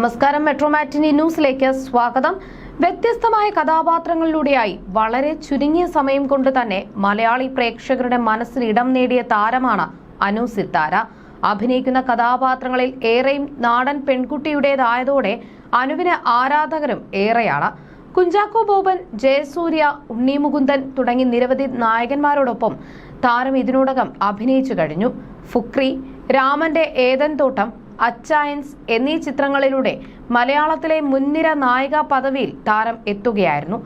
നമസ്കാരം. മെട്രോമാറ്റിനി ന്യൂസിലേക്ക് സ്വാഗതം. വ്യത്യസ്തമായ കഥാപാത്രങ്ങളിലൂടെയായി വളരെ ചുരുങ്ങിയ സമയം കൊണ്ട് തന്നെ മലയാളി പ്രേക്ഷകരുടെ മനസ്സിൽ ഇടം നേടിയ താരമാണ് അനു സിത്താര. അഭിനയിക്കുന്ന കഥാപാത്രങ്ങളിൽ ഏറെയും നാടൻ പെൺകുട്ടിയുടേതായതോടെ അനുവിന് ആരാധകരും ഏറെയാണ്. കുഞ്ചാക്കോ ബോബൻ ജയസൂര്യ ഉണ്ണി മുകുന്ദൻ തുടങ്ങി നിരവധി നായകന്മാരോടൊപ്പം താരം ഇതിനോടകം അഭിനയിച്ചു കഴിഞ്ഞു. ഫുക്രി രാമന്റെ ഏതൻ തോട്ടം അച്ചായൻസ് എന്നീ ചിത്രങ്ങളിലൂടെ മലയാളത്തിലെ മുൻനിര നായിക പദവിയിൽ താരം എത്തുകയായിരുന്നു.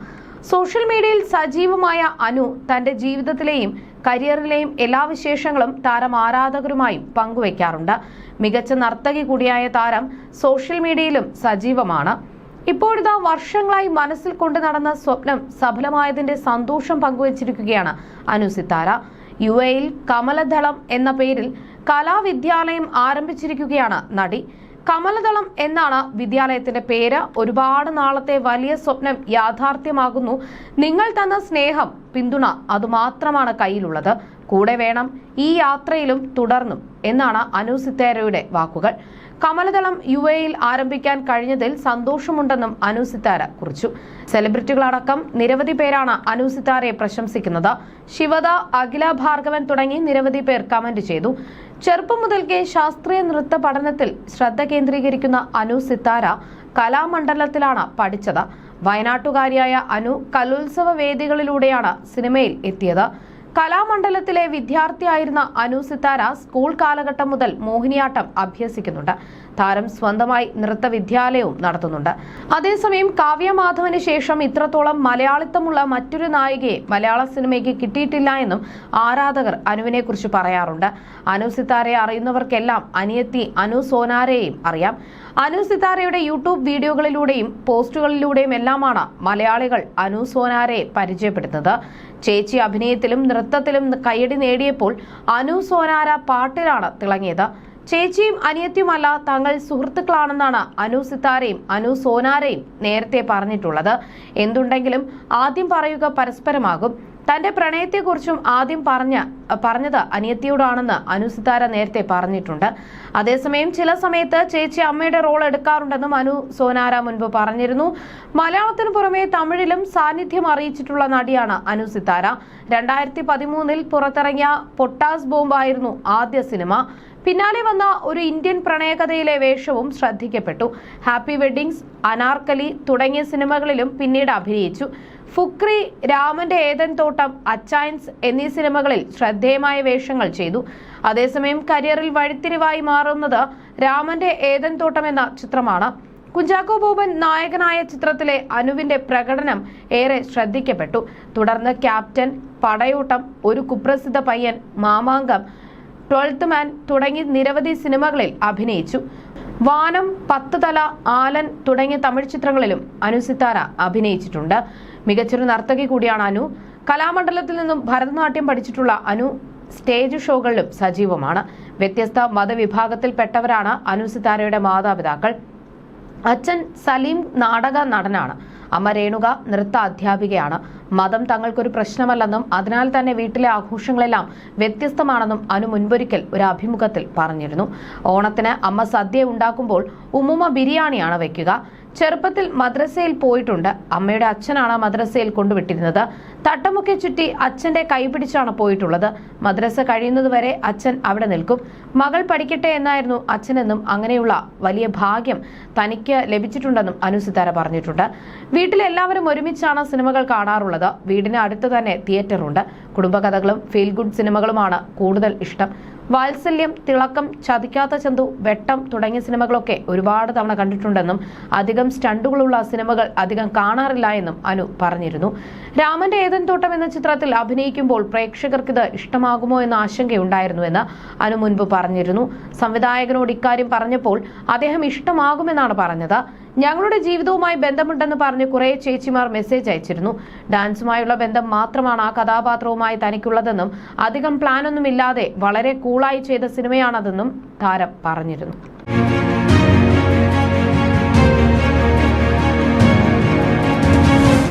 സോഷ്യൽ മീഡിയയിൽ സജീവമായ അനു തന്റെ ജീവിതത്തിലെയും കരിയറിലെയും എല്ലാ വിശേഷങ്ങളും താരം ആരാധകരുമായും പങ്കുവയ്ക്കാറുണ്ട് മികച്ച നർത്തകി കൂടിയായ താരം സോഷ്യൽ മീഡിയയിലും സജീവമാണ്. ഇപ്പോഴിതാ വർഷങ്ങളായി മനസ്സിൽ കൊണ്ടു നടന്ന സ്വപ്നം സഫലമായതിന്റെ സന്തോഷം പങ്കുവച്ചിരിക്കുകയാണ് അനു സിത്താര. യു എയിൽ കമലദളം എന്ന പേരിൽ കലാവിദ്യാലയം ആരംഭിച്ചിരിക്കുകയാണ് നടി. കമലദളം എന്നാണ് വിദ്യാലയത്തിന്റെ പേര്. ഒരുപാട് നാളത്തെ വലിയ സ്വപ്നം യാഥാർത്ഥ്യമാകുന്നു. നിങ്ങൾ തന്ന സ്നേഹം പിന്തുണ അതുമാത്രമാണ് കയ്യിലുള്ളത്. കൂടെ വേണം ഈ യാത്രയിലും തുടർന്നും എന്നാണ് അനു സിത്താരയുടെ വാക്കുകൾ. കമലദളം യു എയിൽ ആരംഭിക്കാൻ കഴിഞ്ഞതിൽ സന്തോഷമുണ്ടെന്നും അനു സിത്താര കുറിച്ചു. സെലിബ്രിറ്റികളടക്കം നിരവധി പേരാണ് അനു സിത്താരയെ പ്രശംസിക്കുന്നത്. ശിവദ അഖില ഭാർഗവൻ തുടങ്ങി നിരവധി പേർ കമന്റ് ചെയ്തു. ചെറുപ്പം മുതൽക്കേ ശാസ്ത്രീയ നൃത്ത പഠനത്തിൽ ശ്രദ്ധ കേന്ദ്രീകരിക്കുന്ന അനു സിത്താര കലാമണ്ഡലത്തിലാണ് പഠിച്ചത്. വയനാട്ടുകാരിയായ അനു കലോത്സവ വേദികളിലൂടെയാണ് സിനിമയിൽ എത്തിയത്. കലാമണ്ഡലത്തിലെ വിദ്യാർത്ഥിയായിരുന്ന അനു സിത്താര സ്കൂൾ കാലഘട്ടം മുതൽ മോഹിനിയാട്ടം അഭ്യസിക്കുന്നുണ്ട്. താരം സ്വന്തമായി നൃത്ത വിദ്യാലയവും നടത്തുന്നുണ്ട്. അതേസമയം കാവ്യമാധവന് ശേഷം ഇത്രത്തോളം മലയാളിത്തമുള്ള മറ്റൊരു നായികയെ മലയാള സിനിമയ്ക്ക് കിട്ടിയിട്ടില്ല എന്നും ആരാധകർ അനുവിനെ കുറിച്ച് പറയാറുണ്ട്. അനു സിത്താരയെ അറിയുന്നവർക്കെല്ലാം അനിയത്തി അനു സോനാരയെയും അറിയാം. അനു സിത്താരയുടെ യൂട്യൂബ് വീഡിയോകളിലൂടെയും പോസ്റ്റുകളിലൂടെയും എല്ലാമാണ് മലയാളികൾ അനു സോനാരയെ പരിചയപ്പെടുന്നത്. ചേച്ചി അഭിനയത്തിലും നൃത്തത്തിലും കയ്യടി നേടിയപ്പോൾ അനു സോനാര പാട്ടിലാണ് തിളങ്ങിയത്. ചേച്ചിയും അനിയത്തിയുമല്ല തങ്ങൾ സുഹൃത്തുക്കളാണെന്നാണ് അനു സിത്താരയും അനു സോനാരയും നേരത്തെ പറഞ്ഞിട്ടുള്ളത്. എന്തുണ്ടെങ്കിലും ആദ്യം പറയുക പരസ്പരമാകും. തന്റെ പ്രണയത്തെക്കുറിച്ചും ആദ്യം പറഞ്ഞ പറഞ്ഞത് അനിയത്തിയോടാണെന്ന് അനുസിതാര നേരത്തെ പറഞ്ഞിട്ടുണ്ട്. അതേസമയം ചില സമയത്ത് ചേച്ചി അമ്മയുടെ റോൾ എടുക്കാറുണ്ടെന്നും അനു സോനാര മുൻപ് പറഞ്ഞിരുന്നു. മലയാളത്തിന് പുറമെ തമിഴിലും സാന്നിധ്യം അറിയിച്ചിട്ടുള്ള നടിയാണ് അനു സിത്താര രണ്ടായിരത്തി പതിമൂന്നിൽ പുറത്തിറങ്ങിയ പൊട്ടാസ് ബോംബായിരുന്നു ആദ്യ സിനിമ. പിന്നാലെ വന്ന ഒരു ഇന്ത്യൻ പ്രണയകഥയിലെ വേഷവും ശ്രദ്ധിക്കപ്പെട്ടു. ഹാപ്പി വെഡ്ഡിങ്സ് അനാർക്കലി തുടങ്ങിയ സിനിമകളിലും പിന്നീട് അഭിനയിച്ചു. ഫുക്രി രാമന്റെ ഏതൻ തോട്ടം അച്ചായൻസ് എന്നീ സിനിമകളിൽ ശ്രദ്ധേയമായ വേഷങ്ങൾ ചെയ്തു. അതേസമയം കരിയറിൽ വഴിത്തിരിവായി മാറുന്നത് രാമന്റെ ഏതൻ തോട്ടം എന്ന ചിത്രമാണ്. കുഞ്ചാക്കോ ബോബൻ നായകനായ ചിത്രത്തിലെ അനുവിന്റെ പ്രകടനം ഏറെ ശ്രദ്ധിക്കപ്പെട്ടു. തുടർന്ന് ക്യാപ്റ്റൻ പടയൂട്ടം ഒരു കുപ്രസിദ്ധ പയ്യൻ മാമാങ്കം ട്വൽത്ത് മാൻ തുടങ്ങി നിരവധി സിനിമകളിൽ അഭിനയിച്ചു. വാനം പത്ത് തല ആലൻ തുടങ്ങിയ തമിഴ് ചിത്രങ്ങളിലും അനു സിത്താര അഭിനയിച്ചിട്ടുണ്ട്. മികച്ചൊരു നർത്തകി കൂടിയാണ് അനു. കലാമണ്ഡലത്തിൽ നിന്നും ഭരതനാട്യം പഠിച്ചിട്ടുള്ള അനു സ്റ്റേജ് ഷോകളിലും സജീവമാണ്. വ്യത്യസ്ത മതവിഭാഗത്തിൽപ്പെട്ടവരാണ് അനു സിത്താരയുടെ മാതാപിതാക്കൾ. അച്ഛൻ സലീം നാടക നടനാണ്. അമ്മ രേണുക നൃത്ത അധ്യാപികയാണ്. മതം തങ്ങൾക്കൊരു പ്രശ്നമല്ലെന്നും അതിനാൽ തന്നെ വീട്ടിലെ ആഘോഷങ്ങളെല്ലാം വ്യത്യസ്തമാണെന്നും അനു മുൻപൊരിക്കൽ ഒരു അഭിമുഖത്തിൽ പറഞ്ഞിരുന്നു. ഓണത്തിന് അമ്മ സദ്യ ഉണ്ടാക്കുമ്പോൾ ഉമ്മുമ്മ ബിരിയാണിയാണ് വെക്കുക. ചെറുപ്പത്തിൽ മദ്രസയിൽ പോയിട്ടുണ്ട്. അമ്മയുടെ അച്ഛനാണ് മദ്രസയിൽ കൊണ്ടുവിട്ടിരുന്നത്. തട്ടമൊക്കെ ചുറ്റി അച്ഛന്റെ കൈപിടിച്ചാണ് പോയിട്ടുള്ളത്. മദ്രസ കഴിയുന്നതുവരെ അച്ഛൻ അവിടെ നിൽക്കും. മകൾ പഠിക്കട്ടെ എന്നായിരുന്നു അച്ഛനെന്നും അങ്ങനെയുള്ള വലിയ ഭാഗ്യം തനിക്ക് ലഭിച്ചിട്ടുണ്ടെന്നും അനുസിതാര പറഞ്ഞിട്ടുണ്ട്. വീട്ടിലെല്ലാവരും ഒരുമിച്ചാണ് സിനിമകൾ കാണാറുള്ളത്. വീടിന് അടുത്ത് തന്നെ തിയേറ്ററുണ്ട് കുടുംബകഥകളും ഫീൽ ഗുഡ് സിനിമകളുമാണ് കൂടുതൽ ഇഷ്ടം. വാത്സല്യം തിളക്കം ചതിക്കാത്ത ചന്തു വെട്ടം തുടങ്ങിയ സിനിമകളൊക്കെ ഒരുപാട് തവണ കണ്ടിട്ടുണ്ടെന്നും അധികം സ്റ്റണ്ടുകളുള്ള സിനിമകൾ അധികം കാണാറില്ല എന്നും അനു പറഞ്ഞിരുന്നു. രാമന്റെ ഏതൻ തോട്ടം എന്ന ചിത്രത്തിൽ അഭിനയിക്കുമ്പോൾ പ്രേക്ഷകർക്കിത് ഇഷ്ടമാകുമോ എന്ന ആശങ്കയുണ്ടായിരുന്നുവെന്ന് അനു മുൻപ് പറഞ്ഞിരുന്നു. സംവിധായകനോട് ഇക്കാര്യം പറഞ്ഞപ്പോൾ അദ്ദേഹം ഇഷ്ടമാകുമെന്നാണ് പറഞ്ഞത്. ഞങ്ങളുടെ ജീവിതവുമായി ബന്ധമുണ്ടെന്ന് പറഞ്ഞ് കുറെ ചേച്ചിമാർ മെസ്സേജ് അയച്ചിരുന്നു. ഡാൻസുമായുള്ള ബന്ധം മാത്രമാണ് ആ കഥാപാത്രവുമായി തനിക്കുള്ളതെന്നും അധികം പ്ലാനൊന്നുമില്ലാതെ വളരെ കൂളായി ചെയ്ത സിനിമയാണതെന്നും താരം പറഞ്ഞിരുന്നു.